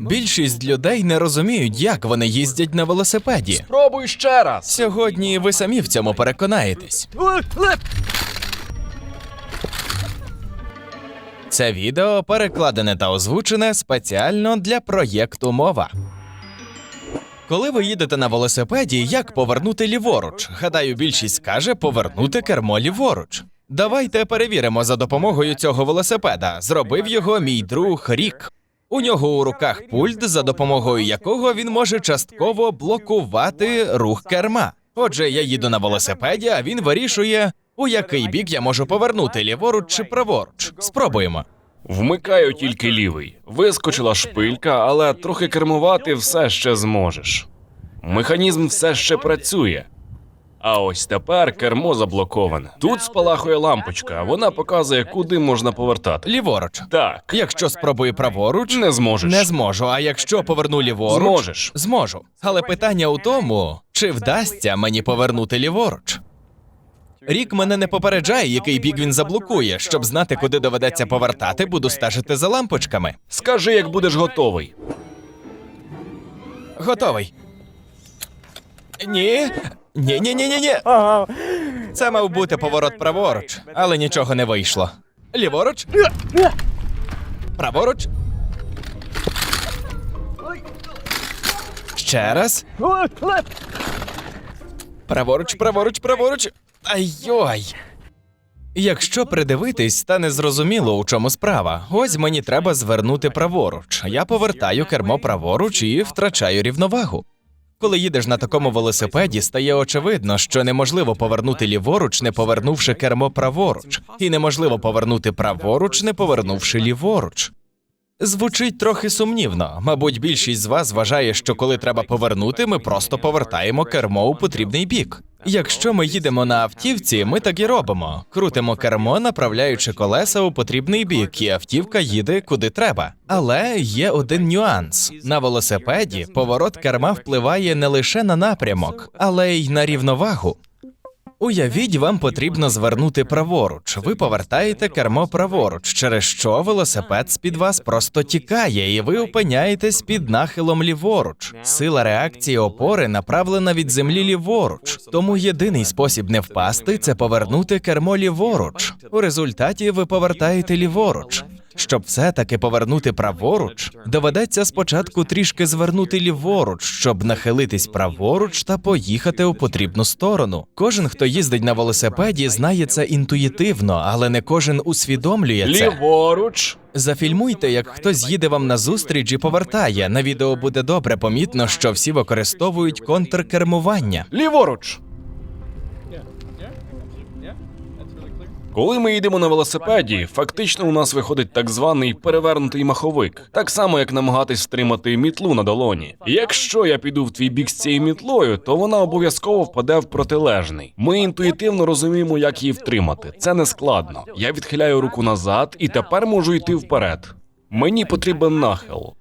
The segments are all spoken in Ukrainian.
Більшість людей не розуміють, як вони їздять на велосипеді. Спробуй ще раз. Сьогодні ви самі в цьому переконаєтесь. Це відео перекладене та озвучене спеціально для проєкту Мова. Коли ви їдете на велосипеді, як повернути ліворуч? Гадаю, більшість скаже повернути кермо ліворуч. Давайте перевіримо за допомогою цього велосипеда. Зробив його мій друг Рік. У нього у руках пульт, за допомогою якого він може частково блокувати рух керма. Отже, я їду на велосипеді, а він вирішує, у який бік я можу повернути ліворуч чи праворуч. Спробуємо. Вмикаю тільки лівий. Вискочила шпилька, але трохи кермувати все ще зможеш. Механізм все ще працює. А ось тепер кермо заблоковане. Тут спалахує лампочка, вона показує, куди можна повертати. Ліворуч. Так, Якщо спробую праворуч, не зможеш. не зможу. А якщо поверну ліворуч, Зможеш. зможу. Але питання у тому, чи вдасться мені повернути ліворуч. Рік мене не попереджає, який бік він заблокує. Щоб знати, куди доведеться повертати, буду стежити за лампочками. Скажи, як будеш готовий. Готовий. Ні. Ні, ні, ні, ні, ні. Це мав бути поворот праворуч, але нічого не вийшло. Ліворуч. Праворуч. Ще раз. Праворуч, праворуч, праворуч. Ай-йой. Якщо придивитись, стане зрозуміло, у чому справа. Ось мені треба звернути праворуч. Я повертаю кермо праворуч і втрачаю рівновагу. Коли їдеш на такому велосипеді, стає очевидно, що неможливо повернути ліворуч, не повернувши кермо праворуч, і неможливо повернути праворуч, не повернувши ліворуч. Звучить трохи сумнівно. Мабуть, більшість з вас вважає, що коли треба повернути, ми просто повертаємо кермо у потрібний бік. Якщо ми їдемо на автівці, ми так і робимо: крутимо кермо, направляючи колеса у потрібний бік, і автівка їде куди треба. Але є один нюанс: на велосипеді поворот керма впливає не лише на напрямок, але й на рівновагу. Уявіть, вам потрібно звернути праворуч. Ви повертаєте кермо праворуч, через що велосипед з-під вас просто тікає, і ви опиняєтесь під нахилом ліворуч. Сила реакції опори направлена від землі ліворуч. Тому єдиний спосіб не впасти це повернути кермо ліворуч. У результаті ви повертаєте ліворуч. Щоб все-таки повернути праворуч, доведеться спочатку трішки звернути ліворуч, щоб нахилитись праворуч та поїхати у потрібну сторону. Кожен, хто їздить на велосипеді, знає це інтуїтивно, але не кожен усвідомлює це. Ліворуч. Зафільмуйте, як хтось їде вам назустріч і повертає. На відео буде добре помітно, що всі використовують контркермування. Ліворуч. Коли ми їдемо на велосипеді, фактично у нас виходить так званий перевернутий маховик, так само як намагатись втримати мітлу на долоні. Якщо я піду в твій бік з цією мітлою, то вона обов'язково впаде в протилежний. Ми інтуїтивно розуміємо, як її втримати. Це не складно. Я відхиляю руку назад і тепер можу йти вперед. Мені потрібен нахил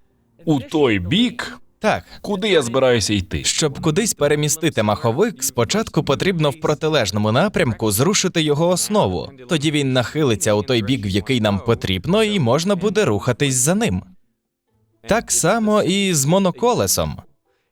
у той бік, Так, куди я збираюся йти. Щоб кудись перемістити маховик, спочатку потрібно в протилежному напрямку зрушити його основу. Тоді він нахилиться у той бік, в який нам потрібно, і можна буде рухатись за ним. Так само і з моноколесом.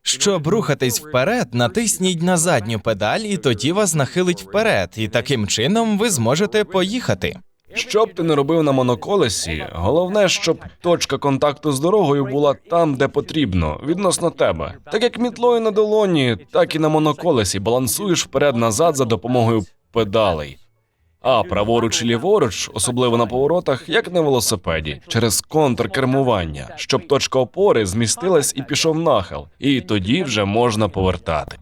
Щоб рухатись вперед, натисніть на задню педаль, і тоді вас нахилить вперед, і таким чином ви зможете поїхати. Що б ти не робив на моноколесі, головне, щоб точка контакту з дорогою була там, де потрібно, відносно тебе. Так як мітлою на долоні, так і на моноколесі балансуєш вперед-назад за допомогою педалей. А праворуч і ліворуч, особливо на поворотах, як на велосипеді, через контркермування, щоб точка опори змістилась і пішов нахил, і тоді вже можна повертати.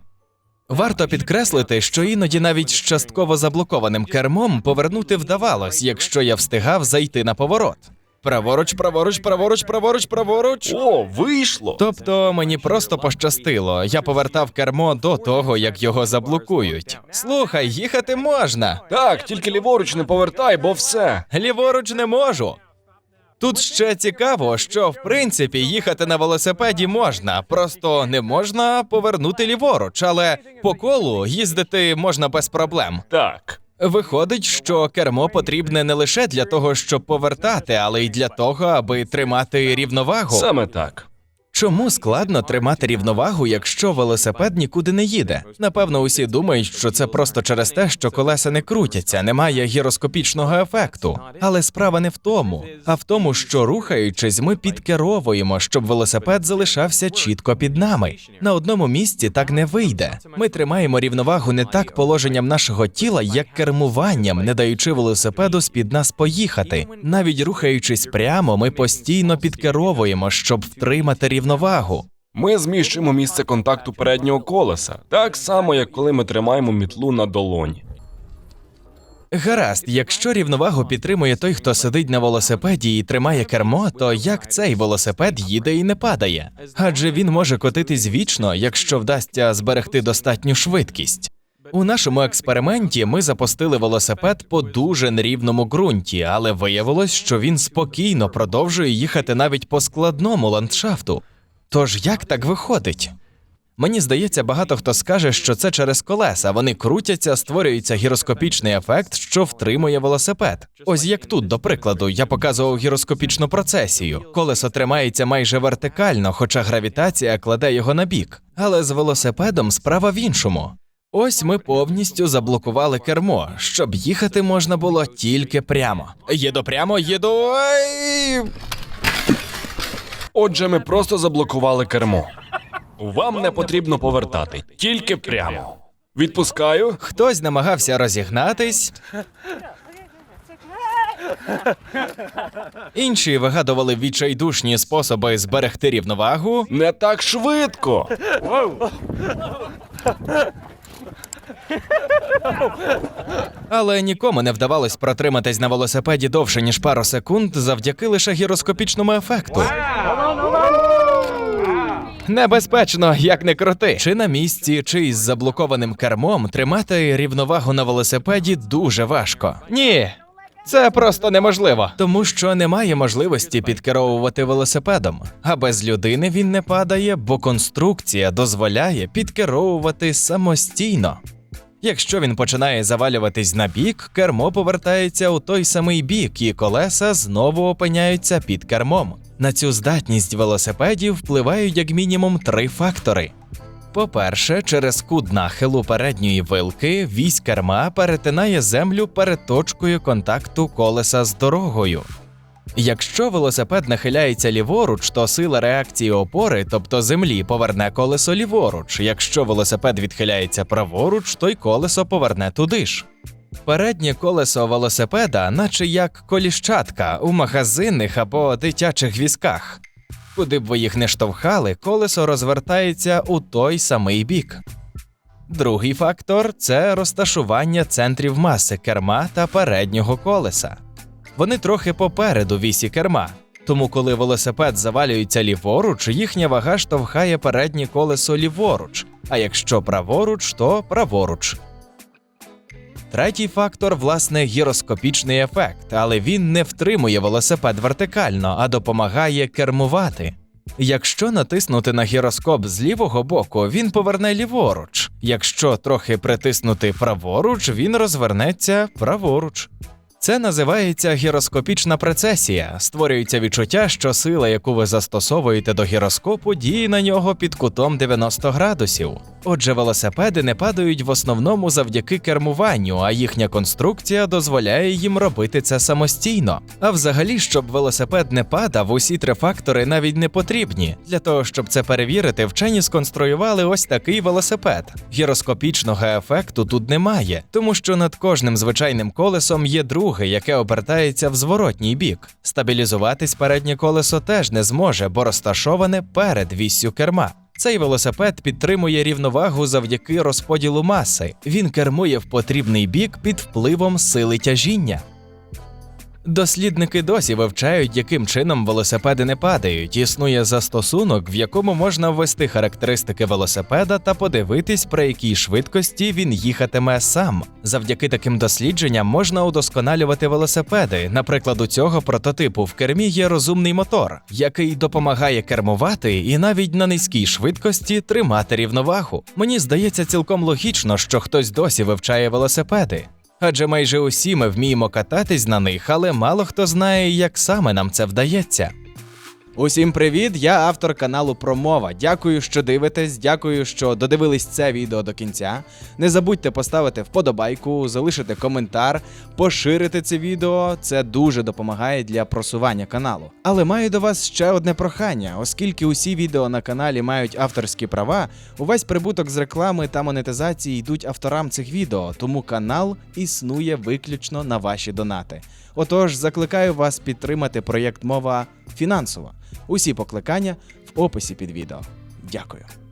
Варто підкреслити, що іноді навіть з частково заблокованим кермом повернути вдавалось, якщо я встигав зайти на поворот. Праворуч, праворуч, праворуч, праворуч, праворуч. О, вийшло! Тобто мені просто пощастило. Я повертав кермо до того, як його заблокують. Слухай, їхати можна. Так, тільки ліворуч не повертай, бо все. Ліворуч не можу. Тут ще цікаво, що в принципі їхати на велосипеді можна, просто не можна повернути ліворуч, але по колу їздити можна без проблем. Так. Виходить, що кермо потрібне не лише для того, щоб повертати, але й для того, аби тримати рівновагу. Саме так. Чому складно тримати рівновагу, якщо велосипед нікуди не їде? Напевно, усі думають, що це просто через те, що колеса не крутяться, немає гіроскопічного ефекту. Але справа не в тому, а в тому, що рухаючись, ми підкеровуємо, щоб велосипед залишався чітко під нами. На одному місці так не вийде. Ми тримаємо рівновагу не так положенням нашого тіла, як кермуванням, не даючи велосипеду з-під нас поїхати. Навіть рухаючись прямо, ми постійно підкеровуємо, щоб втримати рівновагу. Ми зміщуємо місце контакту переднього колеса, так само, як коли ми тримаємо мітлу на долоні. Гаразд, якщо рівновагу підтримує той, хто сидить на велосипеді і тримає кермо, то як цей велосипед їде і не падає? Адже він може котитись вічно, якщо вдасться зберегти достатню швидкість. У нашому експерименті ми запустили велосипед по дуже нерівному ґрунті, але виявилось, що він спокійно продовжує їхати навіть по складному ландшафту. Тож як так виходить? Мені здається, багато хто скаже, що це через колеса. Вони крутяться, створюється гіроскопічний ефект, що втримує велосипед. Ось як тут, до прикладу, я показував гіроскопічну процесію. Колесо тримається майже вертикально, хоча гравітація кладе його на бік. Але з велосипедом справа в іншому. Ось ми повністю заблокували кермо, щоб їхати можна було тільки прямо. Їду прямо, їду. Отже, ми просто заблокували кермо. Вам не потрібно повертати, тільки прямо. Відпускаю. Хтось намагався розігнатись. Інші вигадували відчайдушні способи зберегти рівновагу. Не так швидко. Але нікому не вдавалось протриматись на велосипеді довше ніж пару секунд завдяки лише гіроскопічному ефекту. Небезпечно, як не крути. Чи на місці, чи із заблокованим кермом тримати рівновагу на велосипеді дуже важко. Ні. Це просто неможливо, тому що немає можливості підкеровувати велосипедом. А без людини він не падає, бо конструкція дозволяє підкеровувати самостійно. Якщо він починає завалюватись на бік, кермо повертається у той самий бік, і колеса знову опиняються під кермом. На цю здатність велосипедів впливають як мінімум три фактори. По-перше, через кут нахилу передньої вилки вісь керма перетинає землю перед точкою контакту колеса з дорогою. Якщо велосипед нахиляється ліворуч, то сила реакції опори, тобто землі, поверне колесо ліворуч. Якщо велосипед відхиляється праворуч, то й колесо поверне туди ж. Переднє колесо велосипеда, наче як коліщатка у магазинних або дитячих візках. Куди б ви їх не штовхали, колесо розвертається у той самий бік. Другий фактор це розташування центрів маси керма та переднього колеса. Вони трохи попереду вісі керма. Тому, коли велосипед завалюється ліворуч, їхня вага штовхає переднє колесо ліворуч, а якщо праворуч, то праворуч. Третій фактор, власне, гіроскопічний ефект, але він не втримує велосипед вертикально, а допомагає кермувати. Якщо натиснути на гіроскоп з лівого боку, він поверне ліворуч. Якщо трохи притиснути праворуч, він розвернеться праворуч. Це називається гіроскопічна прецесія. Створюється відчуття, що сила, яку ви застосовуєте до гіроскопу, діє на нього під кутом 90 градусів. Отже, велосипеди не падають в основному завдяки кермуванню, а їхня конструкція дозволяє їм робити це самостійно. А взагалі, щоб велосипед не падав, усі три фактори навіть не потрібні. Для того, щоб це перевірити, вчені сконструювали ось такий велосипед. Гіроскопічного ефекту тут немає, тому що над кожним звичайним колесом є друге, яке обертається в зворотній бік. Стабілізуватись переднє колесо теж не зможе, бо розташоване перед віссю керма. Цей велосипед підтримує рівновагу завдяки розподілу маси. Він кермує в потрібний бік під впливом сили тяжіння. Дослідники досі вивчають, яким чином велосипеди не падають. Існує застосунок, в якому можна ввести характеристики велосипеда та подивитись, при якій швидкості він їхатиме сам. Завдяки таким дослідженням можна удосконалювати велосипеди. Наприклад, у цього прототипу в кермі є розумний мотор, який допомагає кермувати і навіть на низькій швидкості тримати рівновагу. Мені здається цілком логічно, що хтось досі вивчає велосипеди. Адже майже усі ми вміємо кататись на них, але мало хто знає, як саме нам це вдається. Усім привіт! Я автор каналу Промова. Дякую, що дивитесь. Дякую, що додивились це відео до кінця. Не забудьте поставити вподобайку, залишити коментар, поширити це відео. Це дуже допомагає для просування каналу. Але маю до вас ще одне прохання, оскільки усі відео на каналі мають авторські права, увесь прибуток з реклами та монетизації йдуть авторам цих відео, тому канал існує виключно на ваші донати. Отож, закликаю вас підтримати проєкт мова фінансово. Усі покликання в описі під відео. Дякую.